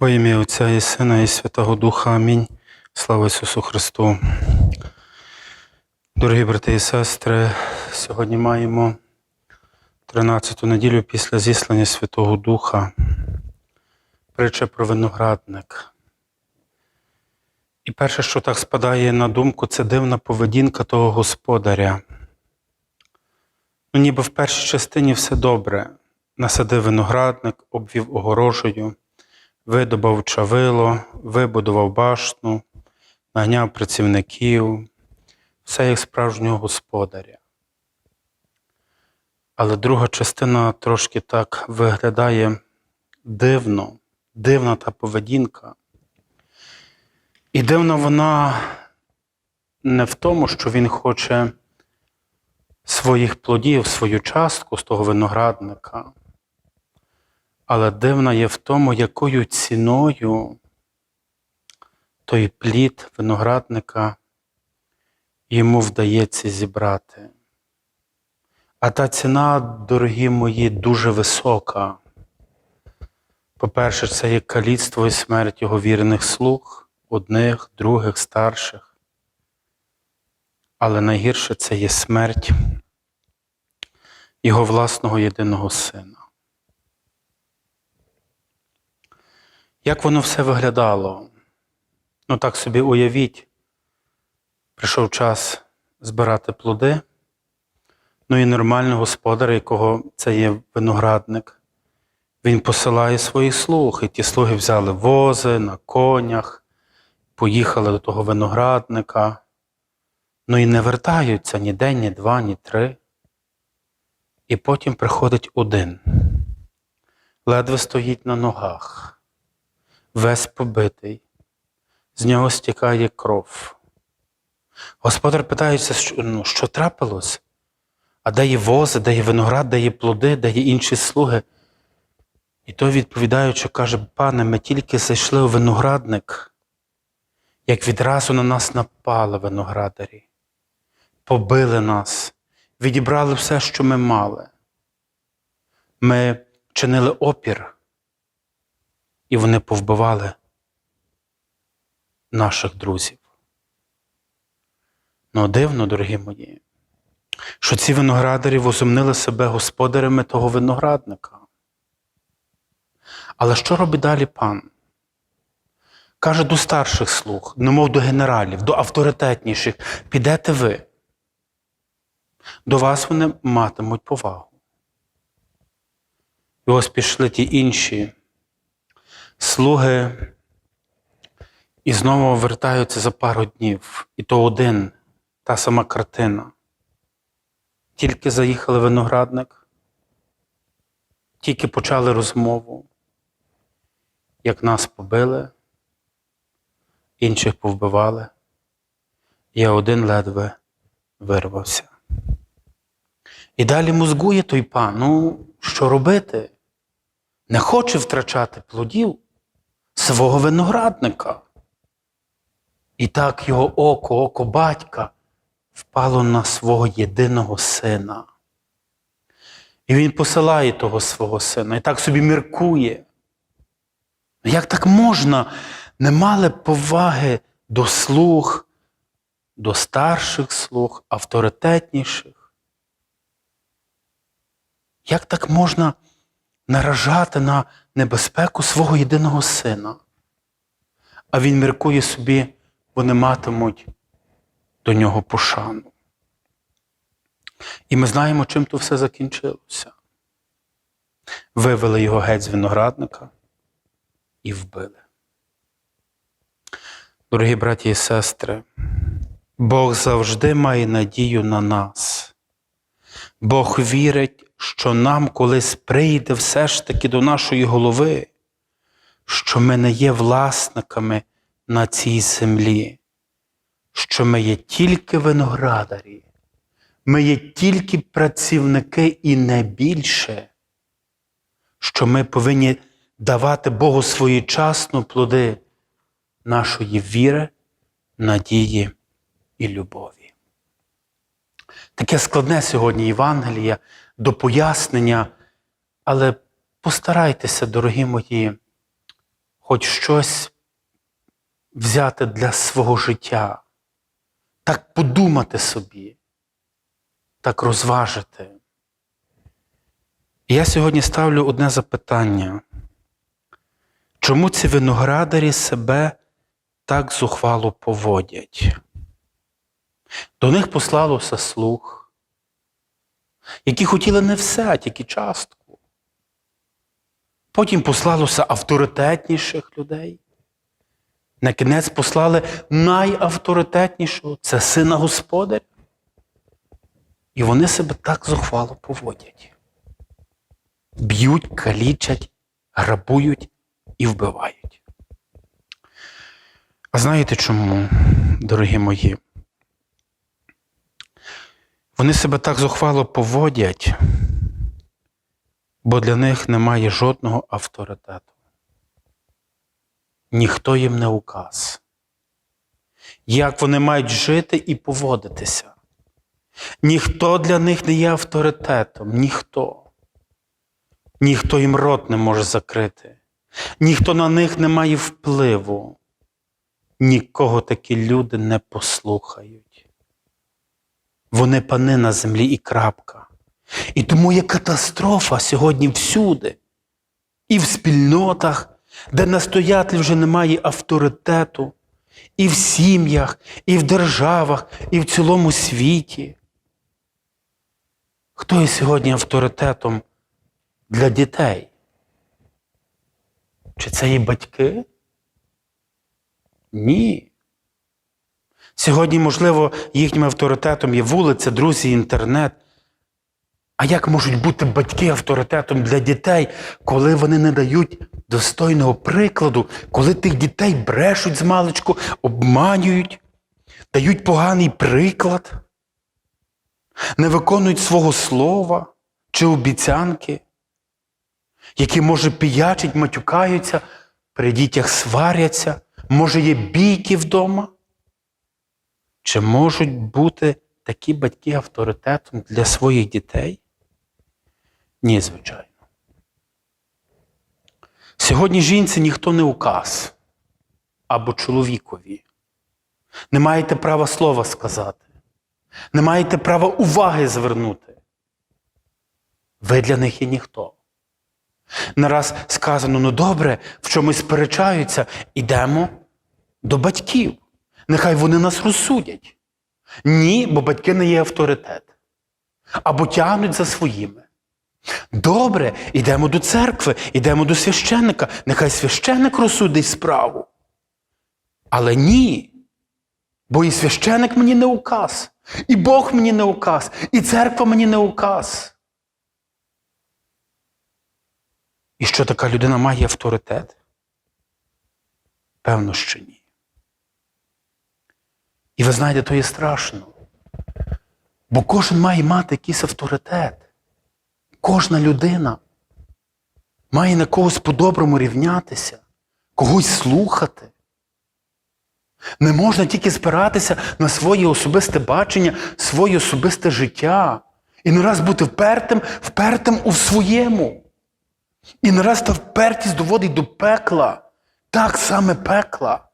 Во ім'я Отця і Сина і Святого Духа. Амінь. Слава Ісусу Христу. Дорогі брати і сестри, сьогодні маємо 13-ту неділю після зіслання Святого Духа. Притча про виноградник. І перше, що так спадає на думку, це дивна поведінка того господаря. Ну, ніби в першій частині все добре. Насадив виноградник, обвів огорожею, видобав чавило, вибудував башну, наняв працівників, все як справжнього господаря. Але друга частина трошки так виглядає дивно, дивна та поведінка. І дивна вона не в тому, що він хоче своїх плодів, свою частку з того виноградника. Але дивна є в тому, якою ціною той плід виноградника йому вдається зібрати. А та ціна, дорогі мої, дуже висока. По-перше, це є каліцтво і смерть його вірних слуг, одних, других, старших. Але найгірше це є смерть його власного єдиного сина. Як воно все виглядало? Ну так собі уявіть, прийшов час збирати плоди, ну і нормальний господар, якого це є виноградник, він посилає своїх слуг, і ті слуги взяли вози на конях, поїхали до того виноградника, ну і не вертаються ні день, ні два, ні три. І потім приходить один, ледве стоїть на ногах весь побитий, з нього стікає кров. Господар питається, що, ну, що трапилось? А де є вози, де є виноград, де є плоди, де є інші слуги? І той, відповідаючи, каже: пане, ми тільки зайшли у виноградник, як відразу на нас напали виноградарі, побили нас, відібрали все, що ми мали. Ми чинили опір і вони повбивали наших друзів. Ну, дивно, дорогі мої, що ці виноградарі возумнили себе господарями того виноградника. Але що робить далі пан? Каже до старших слуг, немов до генералів, до авторитетніших, підете ви. До вас вони матимуть повагу. І ось пішли ті інші слуги і знову вертаються за пару днів. І то один, та сама картина. Тільки заїхали виноградник, тільки почали розмову, як нас побили, інших повбивали, я один ледве вирвався. І далі мозгує той пан, ну, що робити? Не хоче втрачати плодів свого виноградника. І так його око, око батька, впало на свого єдиного сина. І він посилає того свого сина і так собі міркує. Як так можна? Не мали поваги до слуг, до старших слуг, авторитетніших? Як так можна наражати на небезпеку свого єдиного сина? А він міркує собі, вони матимуть до нього пошану. І ми знаємо, чим то все закінчилося. Вивели його геть з виноградника і вбили. Дорогі браті і сестри, Бог завжди має надію на нас. Бог вірить, що нам колись прийде все ж таки до нашої голови, що ми не є власниками на цій землі, що ми є тільки виноградарі, ми є тільки працівники і не більше, що ми повинні давати Богу своєчасно плоди нашої віри, надії і любові. Таке складне сьогодні Євангелія до пояснення, але постарайтеся, дорогі мої, хоч щось взяти для свого життя, так подумати собі, так розважити. Я сьогодні ставлю одне запитання. Чому ці виноградарі себе так зухвало поводять? До них послалося слух, які хотіли не все, а тільки частку. Потім послалося авторитетніших людей. На кінець послали найавторитетнішого це сина Господаря. І вони себе так зухвало поводять. Б'ють, калічать, грабують і вбивають. А знаєте чому, дорогі мої? Вони себе так зухвало поводять, бо для них немає жодного авторитету. Ніхто їм не указ. Як вони мають жити і поводитися? Ніхто для них не є авторитетом, ніхто. Ніхто їм рот не може закрити, ніхто на них не має впливу, нікого такі люди не послухають. Вони пани на землі і крапка. І тому є катастрофа сьогодні всюди, і в спільнотах, де настоятель вже немає авторитету, і в сім'ях, і в державах, і в цілому світі. Хто є сьогодні авторитетом для дітей? Чи це є батьки? Ні. Сьогодні, можливо, їхнім авторитетом є вулиця, друзі, інтернет. А як можуть бути батьки авторитетом для дітей, коли вони не дають достойного прикладу, коли тих дітей брешуть з маличку, обманюють, дають поганий приклад, не виконують свого слова чи обіцянки, які, може, піячать, матюкаються, при дітях сваряться, може, є бійки вдома? Чи можуть бути такі батьки авторитетом для своїх дітей? Ні, звичайно. Сьогодні жінці ніхто не указ або чоловікові. Не маєте права слова сказати, не маєте права уваги звернути. Ви для них є ніхто. Не раз сказано, ну добре, в чомусь сперечаються, ідемо до батьків. Нехай вони нас розсудять. Ні, бо батьки не є авторитет. Або тягнуть за своїми. Добре, йдемо до церкви, йдемо до священника. Нехай священник розсудить справу. Але ні. Бо і священник мені не указ, і Бог мені не указ, і церква мені не указ. І що така людина має авторитет? Певно, що ні. І ви знаєте, то є страшно. Бо кожен має мати якийсь авторитет. Кожна людина має на когось по-доброму рівнятися, когось слухати. Не можна тільки спиратися на своє особисте бачення, своє особисте життя. І не раз бути впертим, впертим у своєму. І не раз та впертість доводить до пекла. Так саме пекла.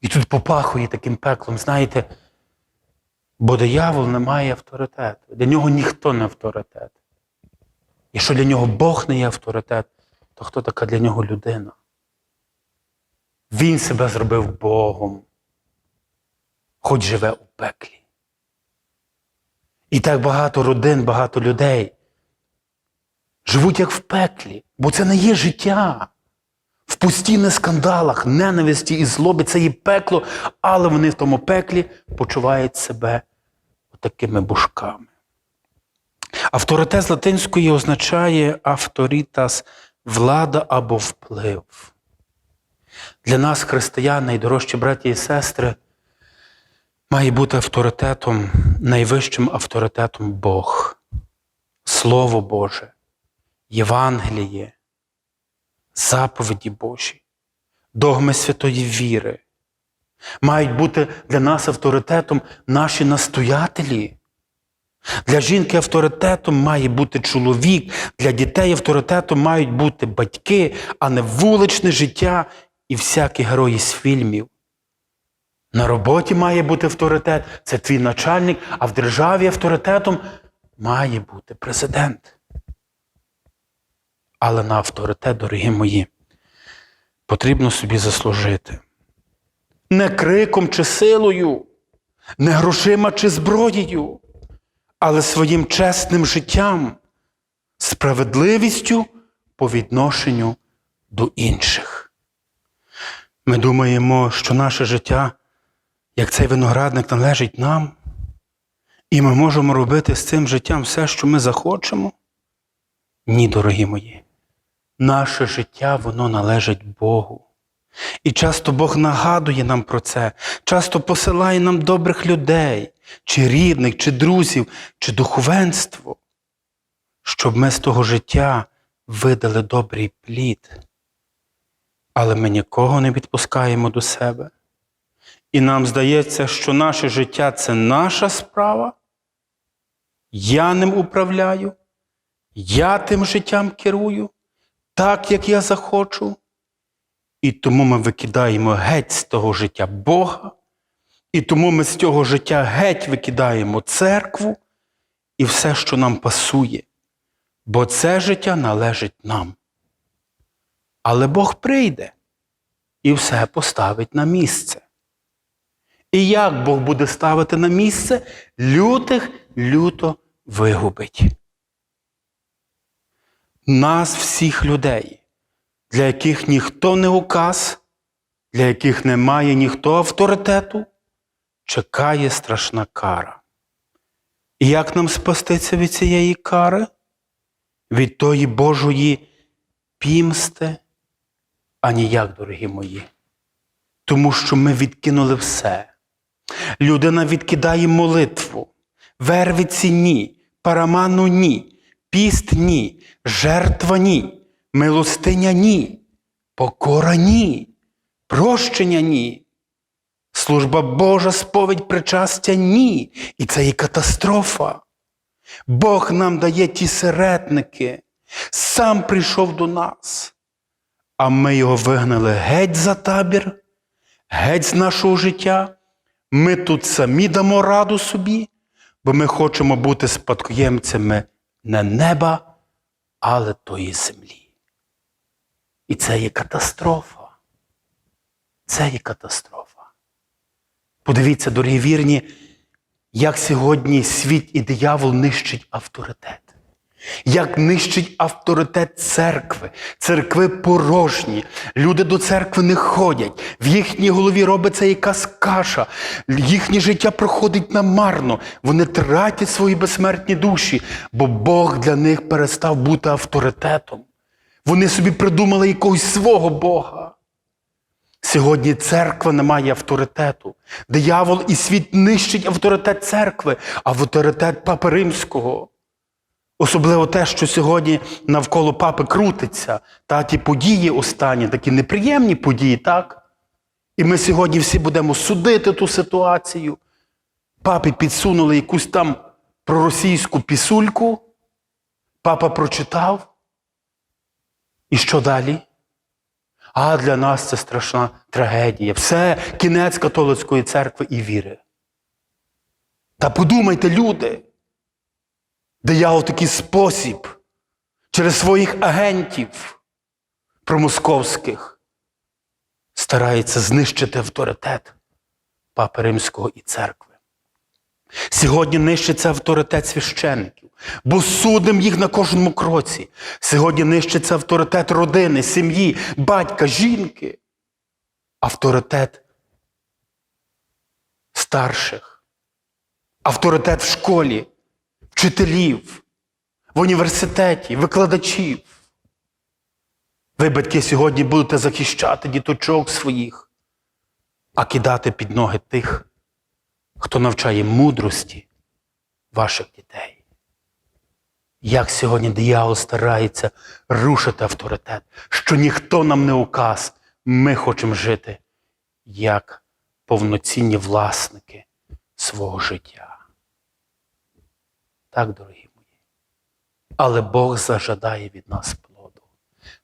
І тут попахує таким пеклом, знаєте, бо диявол не має авторитету. Для нього ніхто не авторитет. Якщо для нього Бог не є авторитет, то хто така для нього людина? Він себе зробив Богом, хоч живе у пеклі. І так багато родин, багато людей живуть як в пеклі, бо це не є життя. В постійних скандалах, ненависті і злобі це є пекло, але вони в тому пеклі почувають себе такими бушками. Авторитет з латинської означає авторітас влада або вплив. Для нас, християн, найдорожчі браті і сестри, має бути авторитетом, найвищим авторитетом Бог, Слово Боже, Євангеліє, заповіді Божі, догми святої віри. Мають бути для нас авторитетом наші настоятелі, Для жінки авторитетом має бути чоловік, для дітей авторитетом мають бути батьки, а не вуличне життя і всякі герої з фільмів. На роботі має бути авторитет, це твій начальник, а в державі авторитетом має бути президент. Але на авторитет, дорогі мої, потрібно собі заслужити. Не криком чи силою, не грошима чи зброєю, але своїм чесним життям, справедливістю по відношенню до інших. Ми думаємо, що наше життя, як цей виноградник, належить нам, і ми можемо робити з цим життям все, що ми захочемо. Ні, дорогі мої, наше життя воно належить Богу. І часто Бог нагадує нам про це, часто посилає нам добрих людей, чи рідних, чи друзів, чи духовенство, щоб ми з того життя видали добрий плід. Але ми нікого не відпускаємо до себе. І нам здається, що наше життя це наша справа. Я ним управляю, я тим життям керую, так як я захочу. І тому ми викидаємо геть з того життя Бога, і тому ми з цього життя геть викидаємо церкву і все, що нам пасує, бо це життя належить нам. Але Бог прийде і все поставить на місце. І як Бог буде ставити на місце, лютих люто вигубить. Нас, всіх людей, для яких ніхто не указ, для яких немає ніхто авторитету, чекає страшна кара. І як нам спастися від цієї кари? Від тої Божої пімсти? А ніяк, дорогі мої. Тому що ми відкинули все. Людина відкидає молитву, вервиці ні, параману ні, піст ні, жертва ні, милостиня ні, покора ні, прощення ні. Служба Божа, сповідь причастя ні. І це є катастрофа. Бог нам дає ті середники, сам прийшов до нас, а ми його вигнали геть за табір, геть з нашого життя. Ми тут самі дамо раду собі, бо ми хочемо бути спадкоємцями не неба, але тої землі. І це є катастрофа. Це є катастрофа. Подивіться, дорогі вірні, як сьогодні світ і диявол нищить авторитет. Як нищить авторитет церкви, церкви порожні, люди до церкви не ходять, в їхній голові робиться якась каша, їхнє життя проходить намарно, вони тратять свої безсмертні душі, бо Бог для них перестав бути авторитетом. Вони собі придумали якогось свого Бога. Сьогодні церква не має авторитету. Диявол і світ нищить авторитет церкви, авторитет Папи Римського. Особливо те, що сьогодні навколо папи крутиться, та ті події останні, такі неприємні події, так? І ми сьогодні всі будемо судити ту ситуацію. Папі підсунули якусь там проросійську пісульку, папа прочитав. І що далі? А для нас це страшна трагедія. Все кінець католицької церкви і віри. Та подумайте, люди, диявол такий спосіб через своїх агентів промосковських старається знищити авторитет Папи Римського і церкви. Сьогодні нищиться авторитет священників, бо судимо їх на кожному кроці. Сьогодні нищиться авторитет родини, сім'ї, батька, жінки, авторитет старших, авторитет в школі, вчителів, в університеті, викладачів. Ви, батьки, сьогодні будете захищати діточок своїх, а кидати під ноги тих, хто навчає мудрості ваших дітей. Як сьогодні диявол старається рушити авторитет, що ніхто нам не указ, ми хочемо жити як повноцінні власники свого життя. Так, дорогі мої. Але Бог зажадає від нас плоду.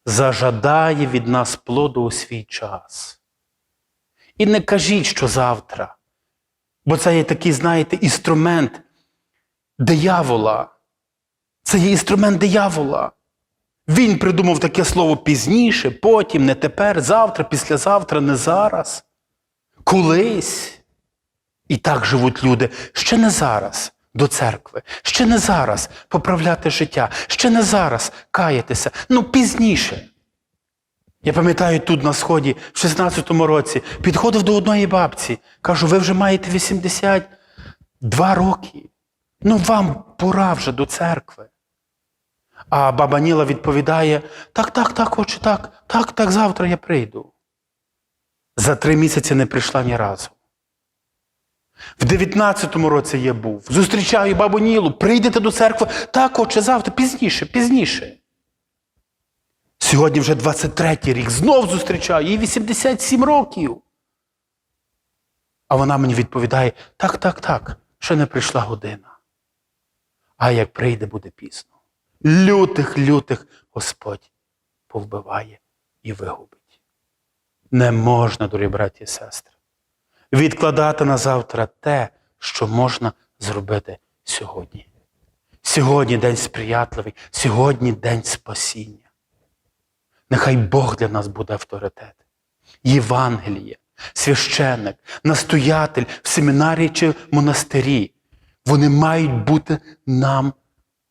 Зажадає від нас плоду у свій час. І не кажіть, що завтра. Бо це є такий, знаєте, інструмент диявола. Це є інструмент диявола. Він придумав таке слово пізніше, потім, не тепер, завтра, післязавтра, не зараз. Колись. І так живуть люди ще не зараз до церкви, ще не зараз поправляти життя, ще не зараз каятися, ну пізніше. Я пам'ятаю тут на сході, в 16-му році, підходив до одної бабці, кажу, ви вже маєте 82 роки. Ну вам пора вже до церкви. А баба Ніла відповідає: так, так, так, отче, так, так, так, завтра я прийду. За три місяці не прийшла ні разу. В 19-му році я був. Зустрічаю бабу Нілу, прийдете до церкви. Так, отче, завтра, пізніше, пізніше. Сьогодні вже 23-й рік, знов зустрічаю, їй 87 років. А вона мені відповідає: так, так, так, ще не прийшла година. А як прийде, буде пізно. Лютих, лютих Господь повбиває і вигубить. Не можна, дорогі браті і сестри, відкладати на завтра те, що можна зробити сьогодні. Сьогодні день сприятливий, сьогодні день спасіння. Нехай Бог для нас буде авторитет. Євангеліє, священник, настоятель в семінарії чи монастирі. Вони мають бути нам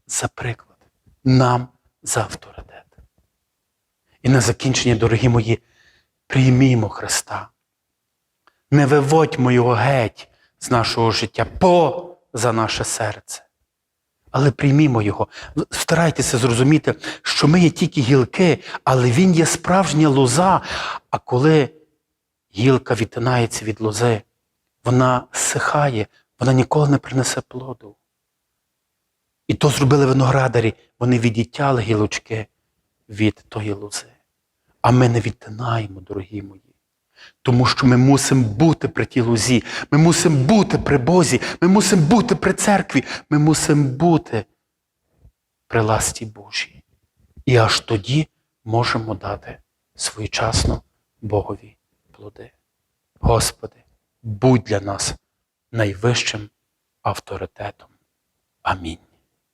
за приклад, нам за авторитет. І на закінчення, дорогі мої, приймімо Христа. Не виводьмо його геть з нашого життя поза наше серце. Але приймімо його. Старайтеся зрозуміти, що ми є тільки гілки, але він є справжня лоза. А коли гілка відтинається від лози, вона сихає, вона ніколи не принесе плоду. І то зробили виноградарі, вони відітяли гілочки від тої лози. А ми не відтинаємо, дорогі мої. Тому що ми мусимо бути при тій лозі, ми мусимо бути при Бозі, ми мусимо бути при церкві, ми мусимо бути при ласті Божій. І аж тоді можемо дати своєчасно Богові плоди. Господи, будь для нас найвищим авторитетом. Амінь.